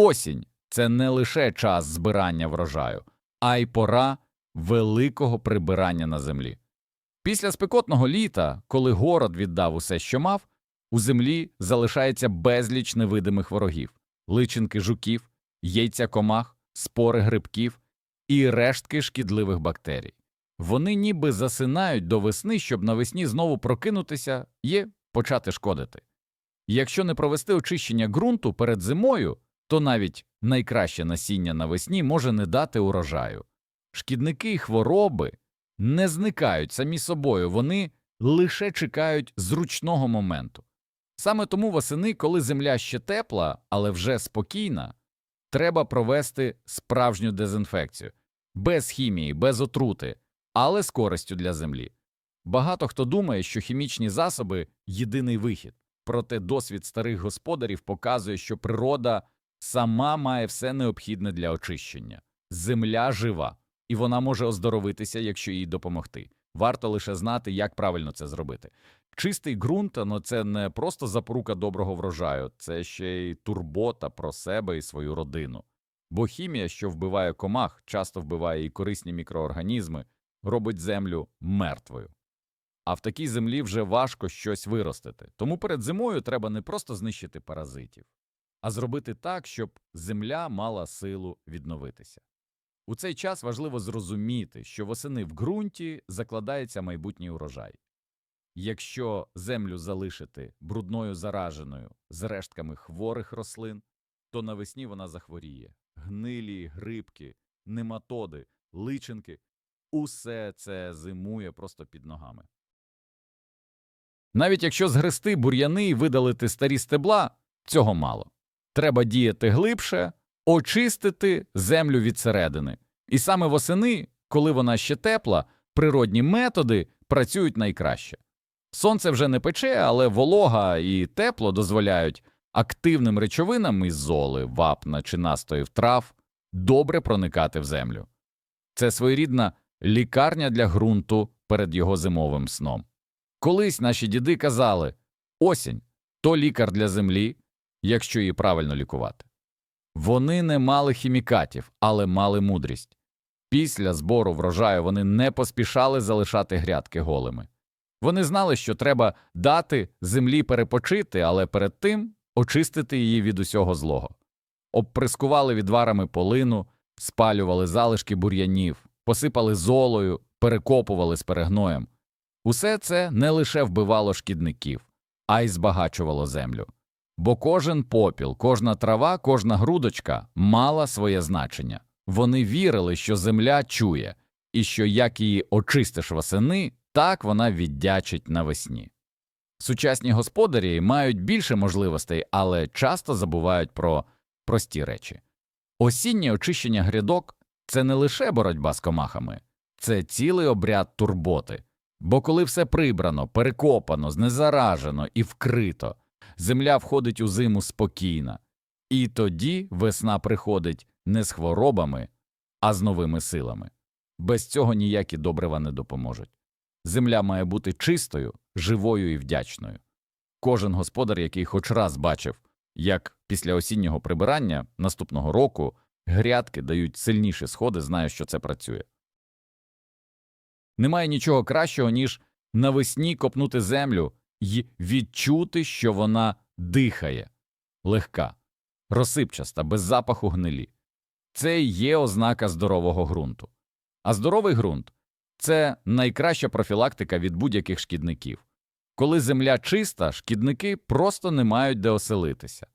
Осінь це не лише час збирання врожаю, а й пора великого прибирання на землі. Після спекотного літа, коли город віддав усе, що мав, у землі залишається безліч невидимих ворогів личинки жуків, яйця комах, спори грибків і рештки шкідливих бактерій. Вони ніби засинають до весни, щоб навесні знову прокинутися і почати шкодити. Якщо не провести очищення ґрунту перед зимою, то навіть найкраще насіння навесні може не дати урожаю. Шкідники й хвороби не зникають самі собою, вони лише чекають зручного моменту. Саме тому восени, коли земля ще тепла, але вже спокійна, треба провести справжню дезінфекцію без хімії, без отрути, але з користю для землі. Багато хто думає, що хімічні засоби єдиний вихід, проте досвід старих господарів показує, що природа сама має все необхідне для очищення. Земля жива, і вона може оздоровитися, якщо їй допомогти. Варто лише знати, як правильно це зробити. Чистий ґрунт ну, це не просто запорука доброго врожаю, це ще й турбота про себе і свою родину. Бо хімія, що вбиває комах, часто вбиває і корисні мікроорганізми, робить землю мертвою. А в такій землі вже важко щось виростити. Тому перед зимою треба не просто знищити паразитів, а зробити так, щоб земля мала силу відновитися. У цей час важливо зрозуміти, що восени в ґрунті закладається майбутній урожай. Якщо землю залишити брудною зараженою з рештками хворих рослин, то навесні вона захворіє. Гнилі, грибки, нематоди, личинки усе це зимує просто під ногами. Навіть якщо згрести бур'яни і видалити старі стебла, цього мало. Треба діяти глибше, очистити землю від середини. І саме восени, коли вона ще тепла, природні методи працюють найкраще. Сонце вже не пече, але волога і тепло дозволяють активним речовинам із золи, вапна чи настоїв трав добре проникати в землю. Це своєрідна лікарня для ґрунту перед його зимовим сном. Колись наші діди казали осінь то лікар для землі, якщо її правильно лікувати. Вони не мали хімікатів, але мали мудрість. Після збору врожаю вони не поспішали залишати грядки голими. Вони знали, що треба дати землі перепочити, але перед тим очистити її від усього злого. Обприскували відварами полину, спалювали залишки бур'янів, посипали золою, перекопували з перегноєм. Усе це не лише вбивало шкідників, а й збагачувало землю. Бо кожен попіл, кожна трава, кожна грудочка мала своє значення. Вони вірили, що земля чує, і що як її очистиш восени, так вона віддячить навесні. Сучасні господарі мають більше можливостей, але часто забувають про прості речі. Осіннє очищення грядок це не лише боротьба з комахами, це цілий обряд турботи. Бо коли все прибрано, перекопано, знезаражено і вкрито, земля входить у зиму спокійна, і тоді весна приходить не з хворобами, а з новими силами. Без цього ніякі добрива не допоможуть. Земля має бути чистою, живою і вдячною. Кожен господар, який хоч раз бачив, як після осіннього прибирання наступного року грядки дають сильніші сходи, знає, що це працює. Немає нічого кращого, ніж навесні копнути землю і відчути, що вона дихає, легка, розсипчаста, без запаху гнилі. Це є ознака здорового ґрунту. А здоровий ґрунт це найкраща профілактика від будь-яких шкідників. Коли земля чиста, шкідники просто не мають де оселитися.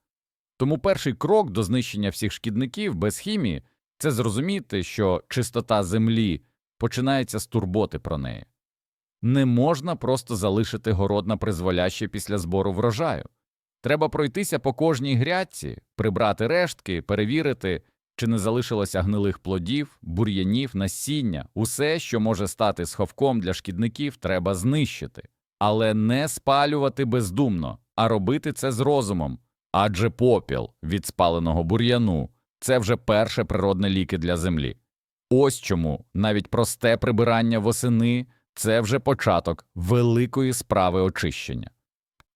Тому перший крок до знищення всіх шкідників без хімії це зрозуміти, що чистота землі починається з турботи про неї. Не можна просто залишити город на призволяще після збору врожаю. Треба пройтися по кожній грядці, прибрати рештки, перевірити, чи не залишилося гнилих плодів, бур'янів, насіння, усе, що може стати сховком для шкідників, треба знищити, але не спалювати бездумно, а робити це з розумом. Адже попіл від спаленого бур'яну це вже перше природне ліки для землі. Ось чому навіть просте прибирання восени це вже початок великої справи очищення.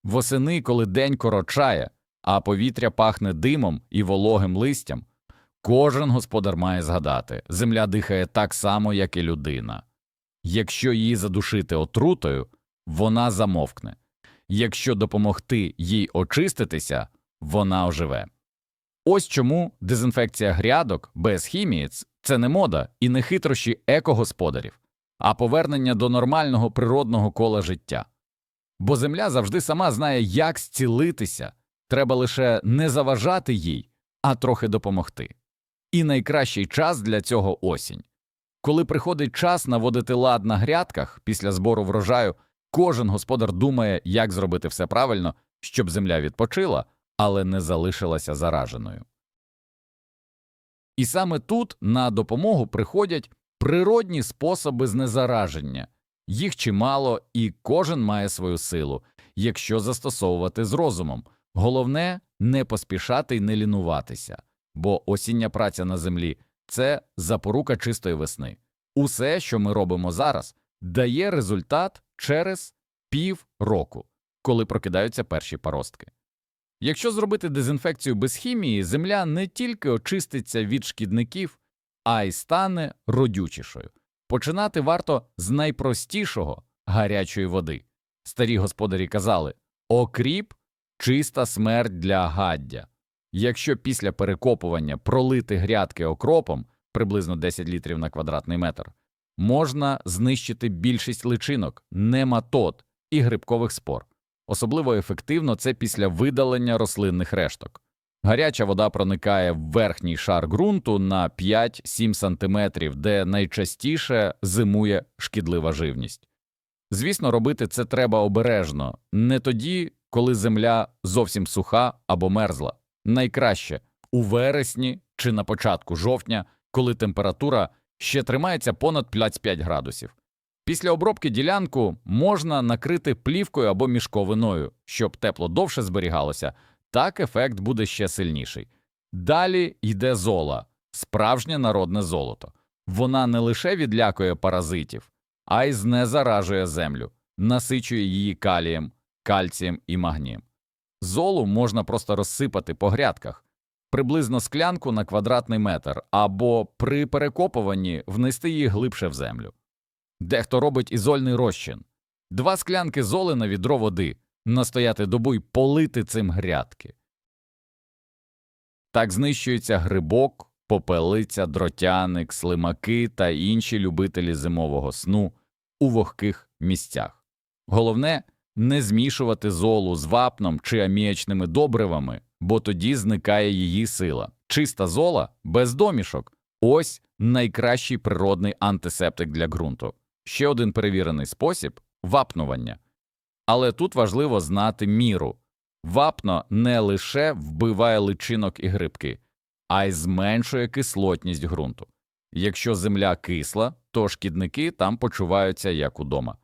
Восени, коли день корочає, а повітря пахне димом і вологим листям, кожен господар має згадати земля дихає так само, як і людина. Якщо її задушити отрутою, вона замовкне. Якщо допомогти їй очиститися, вона оживе. Ось чому дезінфекція грядок без хімії – це не мода і не хитрощі екогосподарів, а повернення до нормального природного кола життя. Бо земля завжди сама знає, як зцілитися, треба лише не заважати їй, а трохи допомогти. І найкращий час для цього осінь. Коли приходить час наводити лад на грядках після збору врожаю, кожен господар думає, як зробити все правильно, щоб земля відпочила, але не залишилася зараженою. І саме тут на допомогу приходять природні способи знезараження. Їх чимало, і кожен має свою силу, якщо застосовувати з розумом. Головне не поспішати й не лінуватися, бо осіння праця на землі це запорука чистої весни. Усе, що ми робимо зараз, дає результат через пів року, коли прокидаються перші паростки. Якщо зробити дезінфекцію без хімії, земля не тільки очиститься від шкідників, а й стане родючішою. Починати варто з найпростішого гарячої води. Старі господарі казали окріп чиста смерть для гаддя. Якщо після перекопування пролити грядки окропом приблизно 10 літрів на квадратний метр, можна знищити більшість личинок, нематод і грибкових спор. Особливо ефективно це після видалення рослинних решток. Гаряча вода проникає в верхній шар ґрунту на 5-7 см, де найчастіше зимує шкідлива живність. Звісно, робити це треба обережно, не тоді, коли земля зовсім суха або мерзла. Найкраще у вересні чи на початку жовтня, коли температура ще тримається понад 25 градусів. Після обробки ділянку можна накрити плівкою або мішковиною, щоб тепло довше зберігалося, так ефект буде ще сильніший. Далі йде зола, справжнє народне золото. Вона не лише відлякує паразитів, а й знезаражує землю, насичує її калієм, кальцієм і магнієм. Золу можна просто розсипати по грядках, приблизно склянку на квадратний метр, або при перекопуванні внести її глибше в землю. Дехто робить ізольний розчин. Два склянки золи на відро води, настояти добу й полити цим грядки. Так знищується грибок, попелиця, дротяник, слимаки та інші любителі зимового сну у вогких місцях. Головне не змішувати золу з вапном чи аміячними добривами, бо тоді зникає її сила. Чиста зола без домішок ось найкращий природний антисептик для ґрунту. Ще один перевірений спосіб вапнування. Але тут важливо знати міру. Вапно не лише вбиває личинок і грибки, а й зменшує кислотність ґрунту. Якщо земля кисла, то шкідники там почуваються як удома.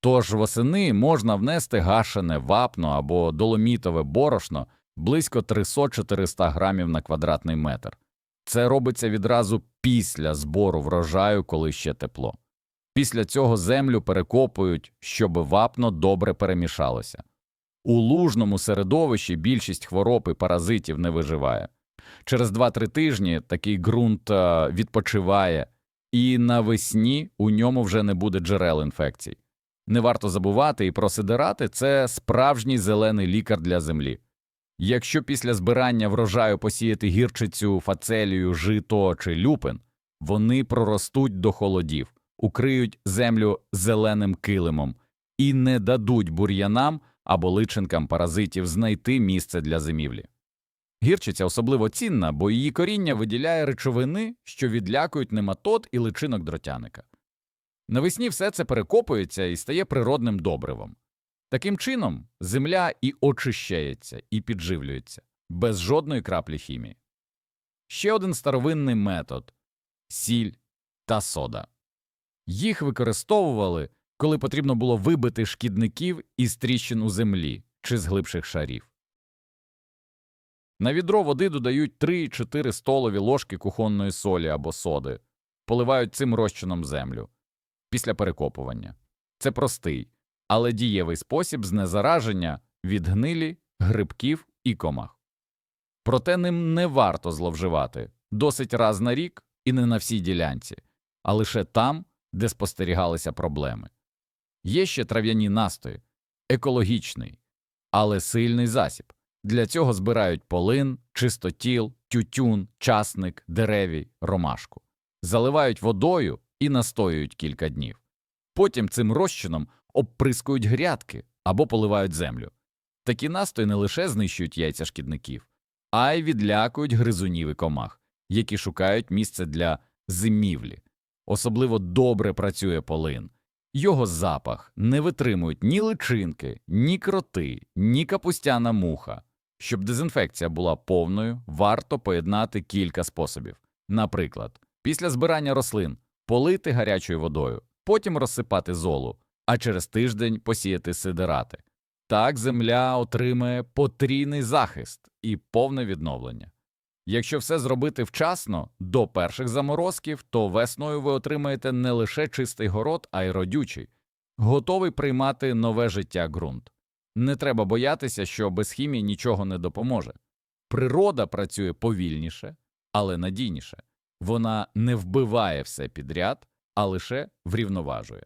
Тож восени можна внести гашене вапно або доломітове борошно близько 300-400 грамів на квадратний метр. Це робиться відразу після збору врожаю, коли ще тепло. Після цього землю перекопують, щоб вапно добре перемішалося. У лужному середовищі більшість хвороб і паразитів не виживає. Через 2-3 тижні такий ґрунт е, відпочиває, і навесні у ньому вже не буде джерел інфекцій. Не варто забувати і про сидирати – це справжній зелений лікар для землі. Якщо після збирання врожаю посіяти гірчицю, фацелію, жито чи люпин, вони проростуть до холодів, укриють землю зеленим килимом і не дадуть бур'янам або личинкам паразитів знайти місце для зимівлі. Гірчиця особливо цінна, бо її коріння виділяє речовини, що відлякують нематод і личинок дротяника. Навесні все це перекопується і стає природним добривом. Таким чином, земля і очищається, і підживлюється, без жодної краплі хімії. Ще один старовинний метод сіль та сода. Їх використовували, коли потрібно було вибити шкідників із тріщин у землі чи з глибших шарів. На відро води додають 3-4 столові ложки кухонної солі або соди, поливають цим розчином землю після перекопування. Це простий, але дієвий спосіб знезараження від гнилі, грибків і комах. Проте ним не варто зловживати досить раз на рік і не на всій ділянці, а лише там, де спостерігалися проблеми. Є ще трав'яні настої, екологічний, але сильний засіб. Для цього збирають полин, чистотіл, тютюн, часник, деревій, ромашку, заливають водою і настоюють кілька днів. Потім цим розчином обприскують грядки або поливають землю. Такі настої не лише знищують яйця шкідників, а й відлякують гризунів і комах, які шукають місце для зимівлі. Особливо добре працює полин. Його запах не витримують ні личинки, ні кроти, ні капустяна муха. Щоб дезінфекція була повною, варто поєднати кілька способів. Наприклад, після збирання рослин полити гарячою водою, потім розсипати золу, а через тиждень посіяти сидирати. Так земля отримає потрійний захист і повне відновлення. Якщо все зробити вчасно, до перших заморозків, то весною ви отримаєте не лише чистий город, а й родючий, готовий приймати нове життя ґрунт. Не треба боятися, що без хімії нічого не допоможе. Природа працює повільніше, але надійніше. Вона не вбиває все підряд, а лише врівноважує.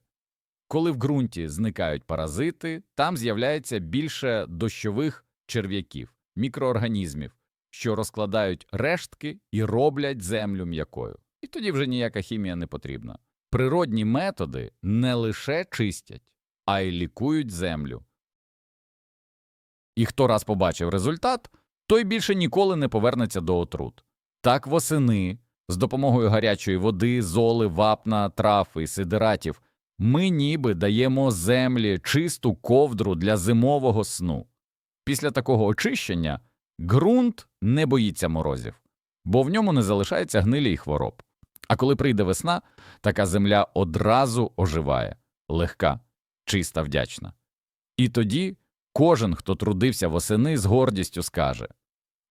Коли в ґрунті зникають паразити, там з'являється більше дощових черв'яків, мікроорганізмів, що розкладають рештки і роблять землю м'якою. І тоді вже ніяка хімія не потрібна. Природні методи не лише чистять, а й лікують землю. І хто раз побачив результат, той більше ніколи не повернеться до отрут. Так восени, з допомогою гарячої води, золи, вапна, трав і сидератів, ми ніби даємо землі чисту ковдру для зимового сну. Після такого очищення ґрунт не боїться морозів, бо в ньому не залишається гнилі й хвороб. А коли прийде весна, така земля одразу оживає, легка, чиста, вдячна. І тоді кожен, хто трудився восени, з гордістю скаже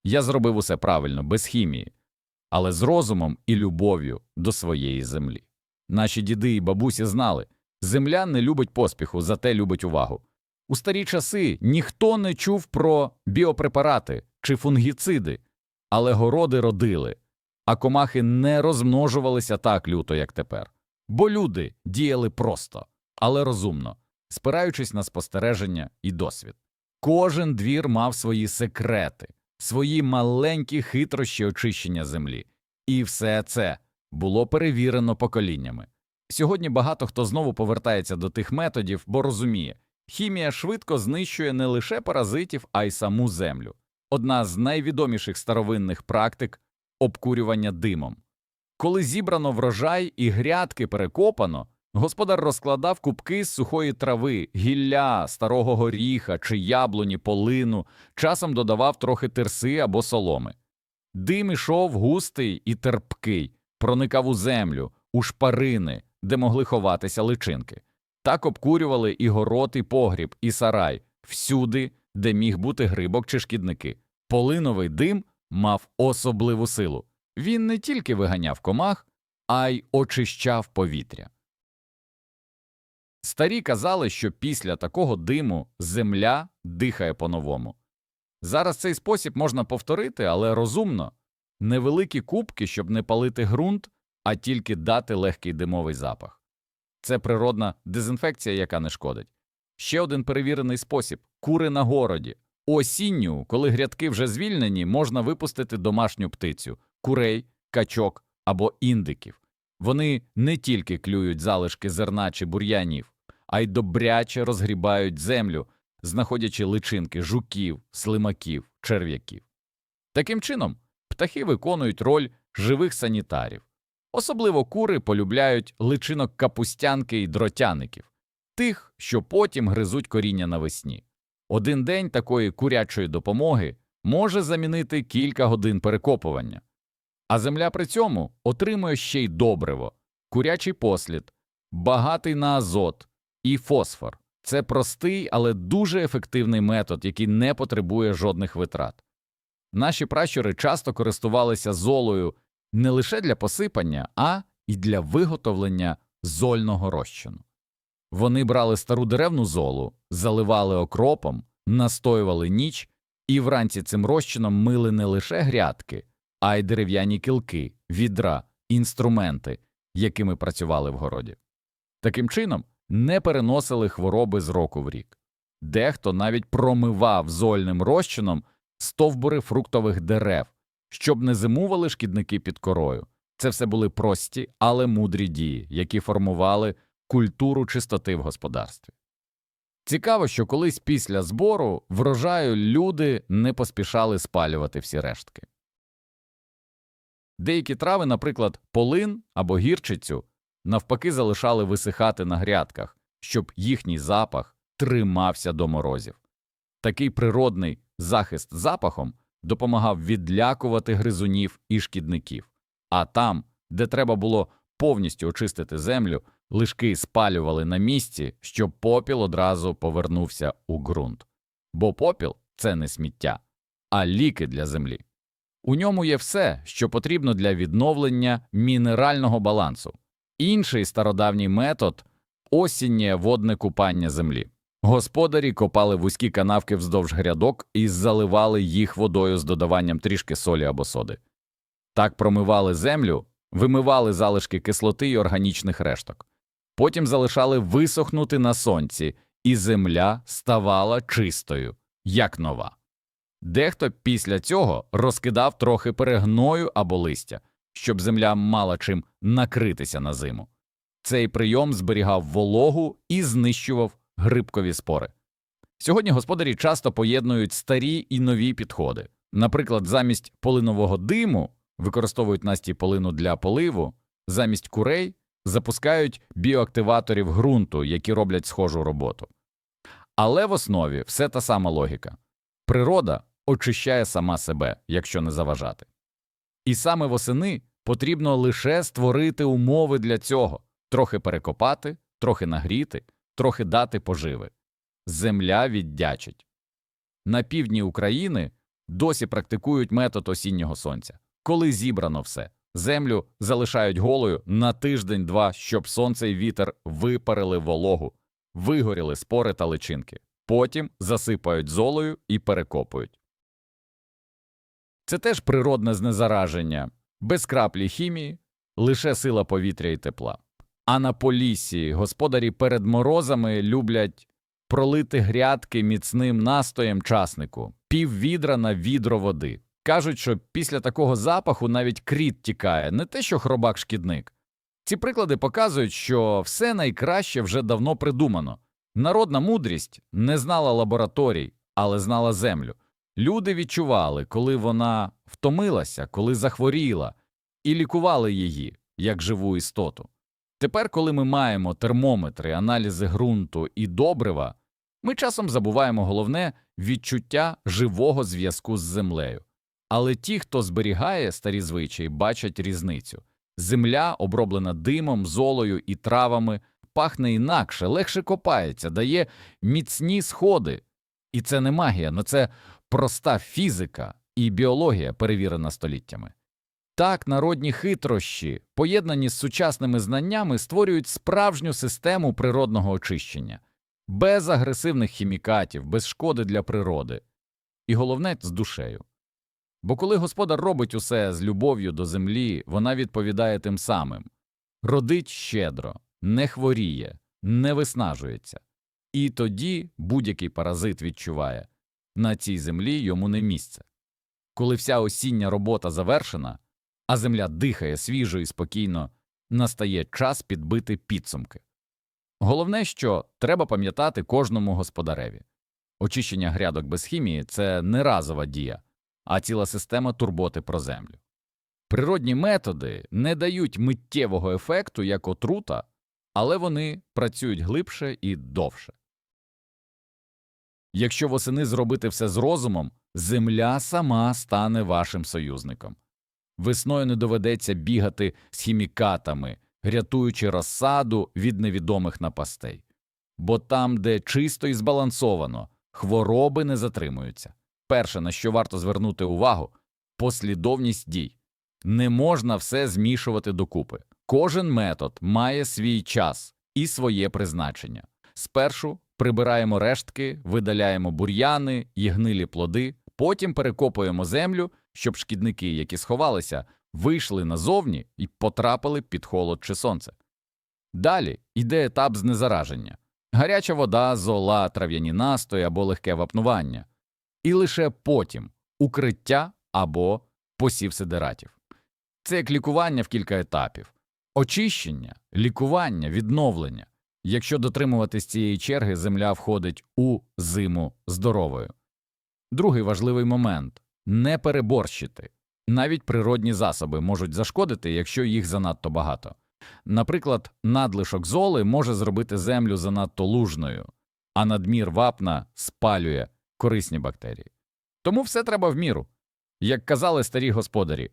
Я зробив усе правильно, без хімії, але з розумом і любов'ю до своєї землі. Наші діди і бабусі знали земля не любить поспіху, зате любить увагу. У старі часи ніхто не чув про біопрепарати чи фунгіциди, але городи родили, а комахи не розмножувалися так люто, як тепер. Бо люди діяли просто, але розумно, спираючись на спостереження і досвід. Кожен двір мав свої секрети, свої маленькі хитрощі очищення землі, і все це було перевірено поколіннями. Сьогодні багато хто знову повертається до тих методів, бо розуміє, хімія швидко знищує не лише паразитів, а й саму землю. Одна з найвідоміших старовинних практик обкурювання димом. Коли зібрано врожай і грядки перекопано, господар розкладав кубки з сухої трави, гілля, старого горіха чи яблуні, полину, часом додавав трохи тирси або соломи. Дим ішов густий і терпкий, проникав у землю, у шпарини, де могли ховатися личинки. Так обкурювали і город, і погріб, і сарай, всюди, де міг бути грибок чи шкідники. Полиновий дим мав особливу силу. Він не тільки виганяв комах, а й очищав повітря. Старі казали, що після такого диму земля дихає по-новому. Зараз цей спосіб можна повторити, але розумно невеликі кубки, щоб не палити ґрунт, а тільки дати легкий димовий запах. Це природна дезінфекція, яка не шкодить. Ще один перевірений спосіб кури на городі. Осінню, коли грядки вже звільнені, можна випустити домашню птицю курей, качок або індиків. Вони не тільки клюють залишки зерна чи бур'янів, а й добряче розгрібають землю, знаходячи личинки жуків, слимаків, черв'яків. Таким чином, птахи виконують роль живих санітарів. Особливо кури полюбляють личинок капустянки і дротяників, тих, що потім гризуть коріння навесні. Один день такої курячої допомоги може замінити кілька годин перекопування. А земля при цьому отримує ще й добриво, курячий послід, багатий на азот і фосфор. Це простий, але дуже ефективний метод, який не потребує жодних витрат. Наші пращури часто користувалися золою не лише для посипання, а й для виготовлення зольного розчину. Вони брали стару деревну золу, заливали окропом, настоювали ніч І вранці цим розчином мили не лише грядки, а й дерев'яні кілки, відра, інструменти, якими працювали в городі. Таким чином не переносили хвороби з року в рік. Дехто навіть промивав зольним розчином стовбури фруктових дерев, щоб не зимували шкідники під корою. Це все були прості, але мудрі дії, які формували культуру чистоти в господарстві. Цікаво, що колись після збору врожаю люди не поспішали спалювати всі рештки. Деякі трави, наприклад, полин або гірчицю, навпаки залишали висихати на грядках, щоб їхній запах тримався до морозів. Такий природний захист запахом допомагав відлякувати гризунів і шкідників, а там, де треба було повністю очистити землю, лишки спалювали на місці, щоб попіл одразу повернувся у ґрунт. Бо попіл це не сміття, а ліки для землі. У ньому є все, що потрібно для відновлення мінерального балансу. Інший стародавній метод осіннє водне купання землі. Господарі копали вузькі канавки вздовж грядок і заливали їх водою з додаванням трішки солі або соди. Так промивали землю, вимивали залишки кислоти й органічних решток. Потім залишали висохнути на сонці, і земля ставала чистою, як нова. Дехто після цього розкидав трохи перегною або листя, щоб земля мала чим накритися на зиму. Цей прийом зберігав вологу і знищував грибкові спори. Сьогодні господарі часто поєднують старі і нові підходи. Наприклад, замість полинового диму використовують насті полину для поливу, замість курей запускають біоактиваторів ґрунту, які роблять схожу роботу. Але в основі все та сама логіка. Природа очищає сама себе, якщо не заважати. І саме восени потрібно лише створити умови для цього трохи перекопати, трохи нагріти, трохи дати поживи. Земля віддячить. На півдні України досі практикують метод осіннього сонця. Коли зібрано все, землю залишають голою на тиждень-два, щоб сонце і вітер випарили вологу, вигоріли спори та личинки. Потім засипають золою і перекопують. Це теж природне знезараження, без краплі хімії, лише сила повітря і тепла. А на полісі господарі перед морозами люблять пролити грядки міцним настоєм часнику, піввідра на відро води. Кажуть, що після такого запаху навіть кріт тікає, не те, що хробак шкідник. Ці приклади показують, що все найкраще вже давно придумано. Народна мудрість не знала лабораторій, але знала землю. Люди відчували, коли вона втомилася, коли захворіла, і лікували її як живу істоту. Тепер, коли ми маємо термометри, аналізи ґрунту і добрива, ми часом забуваємо головне відчуття живого зв'язку з землею. Але ті, хто зберігає старі звичаї, бачать різницю. Земля, оброблена димом, золою і травами, пахне інакше, легше копається, дає міцні сходи. І це не магія, но це проста фізика і біологія, перевірена століттями. Так, народні хитрощі, поєднані з сучасними знаннями, створюють справжню систему природного очищення, без агресивних хімікатів, без шкоди для природи, і головне з душею. Бо коли господар робить усе з любов'ю до землі, вона відповідає тим самим родить щедро, не хворіє, не виснажується. І тоді будь-який паразит відчуває на цій землі йому не місце. Коли вся осіння робота завершена, а земля дихає свіжо і спокійно, настає час підбити підсумки. Головне, що треба пам'ятати кожному господареві очищення грядок без хімії це не разова дія, а ціла система турботи про землю. Природні методи не дають миттєвого ефекту як отрута, але вони працюють глибше і довше. Якщо восени зробити все з розумом, земля сама стане вашим союзником. Весною не доведеться бігати з хімікатами, рятуючи розсаду від невідомих напастей. Бо там, де чисто і збалансовано, хвороби не затримуються. Перше, на що варто звернути увагу послідовність дій. Не можна все змішувати докупи. Кожен метод має свій час і своє призначення. Спершу прибираємо рештки, видаляємо бур'яни і гнилі плоди, Потім перекопуємо землю, щоб шкідники, які сховалися, вийшли назовні і потрапили під холод чи сонце. Далі йде етап знезараження гаряча вода, зола, трав'яні настої або легке вапнування, і лише потім укриття або посів сидератів. Це як лікування в кілька етапів очищення, лікування, відновлення. Якщо дотримуватись цієї черги, земля входить у зиму здоровою. Другий важливий момент не переборщити. Навіть природні засоби можуть зашкодити, якщо їх занадто багато. Наприклад, надлишок золи може зробити землю занадто лужною, а надмір вапна спалює корисні бактерії. Тому все треба в міру. Як казали старі господарі,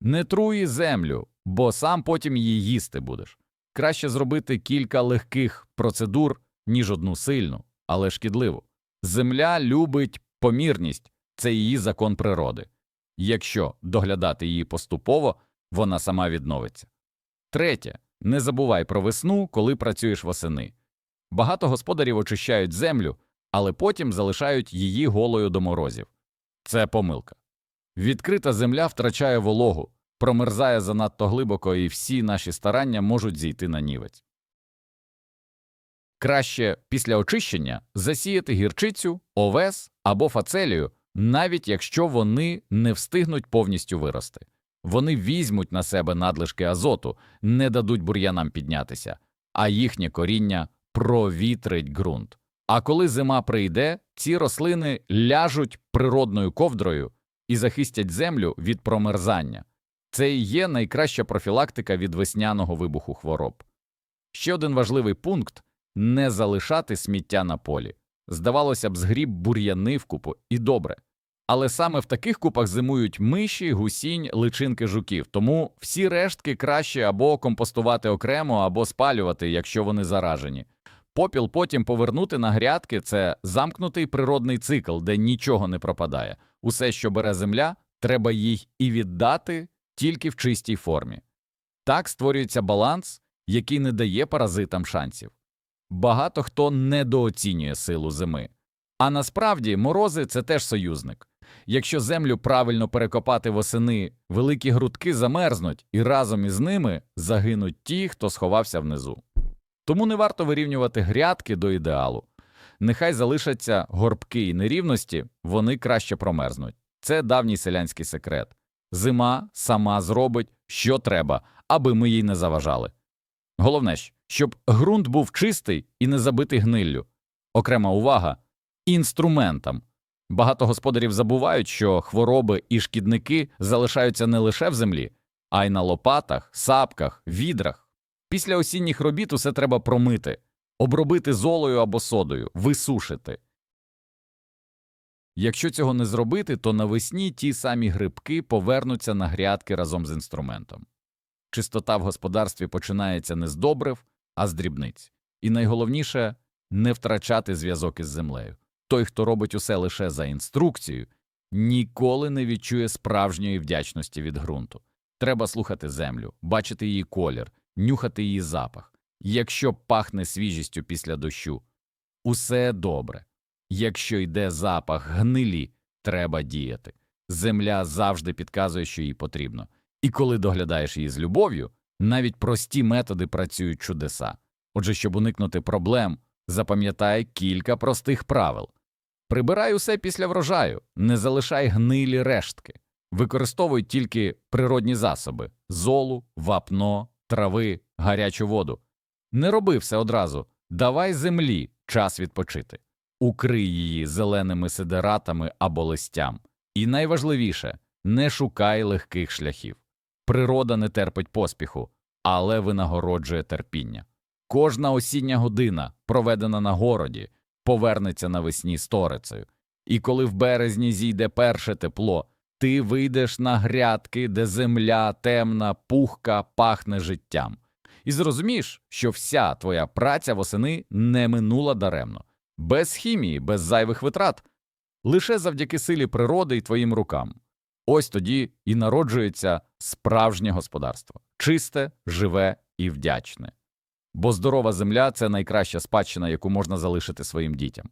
не труї землю, бо сам потім її їсти будеш. Краще зробити кілька легких процедур, ніж одну сильну, але шкідливу. Земля любить помірність, це її закон природи. Якщо доглядати її поступово, вона сама відновиться. Третє. Не забувай про весну, коли працюєш восени. Багато господарів очищають землю, але потім залишають її голою до морозів. Це помилка. Відкрита земля втрачає вологу, промерзає занадто глибоко, і всі наші старання можуть зійти на нівець. Краще після очищення засіяти гірчицю, овес або фацелію, навіть якщо вони не встигнуть повністю вирости. Вони візьмуть на себе надлишки азоту, не дадуть бур'янам піднятися, а їхнє коріння провітрить ґрунт. А коли зима прийде, ці рослини ляжуть природною ковдрою і захистять землю від промерзання. Це і є найкраща профілактика від весняного вибуху хвороб. Ще один важливий пункт не залишати сміття на полі. Здавалося б, згріб бур'яни в купу і добре. Але саме в таких купах зимують миші, гусінь, личинки жуків, тому всі рештки краще або компостувати окремо, або спалювати, якщо вони заражені. Попіл потім повернути на грядки це замкнутий природний цикл, де нічого не пропадає. Усе, що бере земля, треба їй і віддати тільки в чистій формі. Так створюється баланс, який не дає паразитам шансів. Багато хто недооцінює силу зими. А насправді морози це теж союзник. Якщо землю правильно перекопати восени, великі грудки замерзнуть, і разом із ними загинуть ті, хто сховався внизу. Тому не варто вирівнювати грядки до ідеалу. Нехай залишаться горбки і нерівності, вони краще промерзнуть. Це давній селянський секрет. Зима сама зробить, що треба, аби ми їй не заважали. Головне, щоб ґрунт був чистий і не забитий гниллю. Окрема увага інструментам. Багато господарів забувають, що хвороби і шкідники залишаються не лише в землі, а й на лопатах, сапках, відрах. Після осінніх робіт усе треба промити, обробити золою або содою, висушити. Якщо цього не зробити, то навесні ті самі грибки повернуться на грядки разом з інструментом. Чистота в господарстві починається не з добрив, а з дрібниць. І найголовніше не втрачати зв'язок із землею. Той, хто робить усе лише за інструкцією, ніколи не відчує справжньої вдячності від ґрунту. Треба слухати землю, бачити її колір, нюхати її запах. Якщо пахне свіжістю після дощу, усе добре. Якщо йде запах гнилі, треба діяти. Земля завжди підказує, що їй потрібно. І коли доглядаєш її з любов'ю, навіть прості методи працюють чудеса. Отже, щоб уникнути проблем, запам'ятай кілька простих правил. Прибирай усе після врожаю, не залишай гнилі рештки, використовуй тільки природні засоби золу, вапно, трави, гарячу воду. Не роби все одразу, давай землі час відпочити, укрий її зеленими сидератами або листям. І найважливіше не шукай легких шляхів. Природа не терпить поспіху, але винагороджує терпіння. Кожна осіння година, проведена на городі, повернеться навесні сторицею. І коли в березні зійде перше тепло, ти вийдеш на грядки, де земля темна, пухка, пахне життям. І зрозумієш, що вся твоя праця восени не минула даремно, без хімії, без зайвих витрат, лише завдяки силі природи і твоїм рукам. Ось тоді і народжується справжнє господарство чисте, живе і вдячне. Бо здорова земля це найкраща спадщина, яку можна залишити своїм дітям.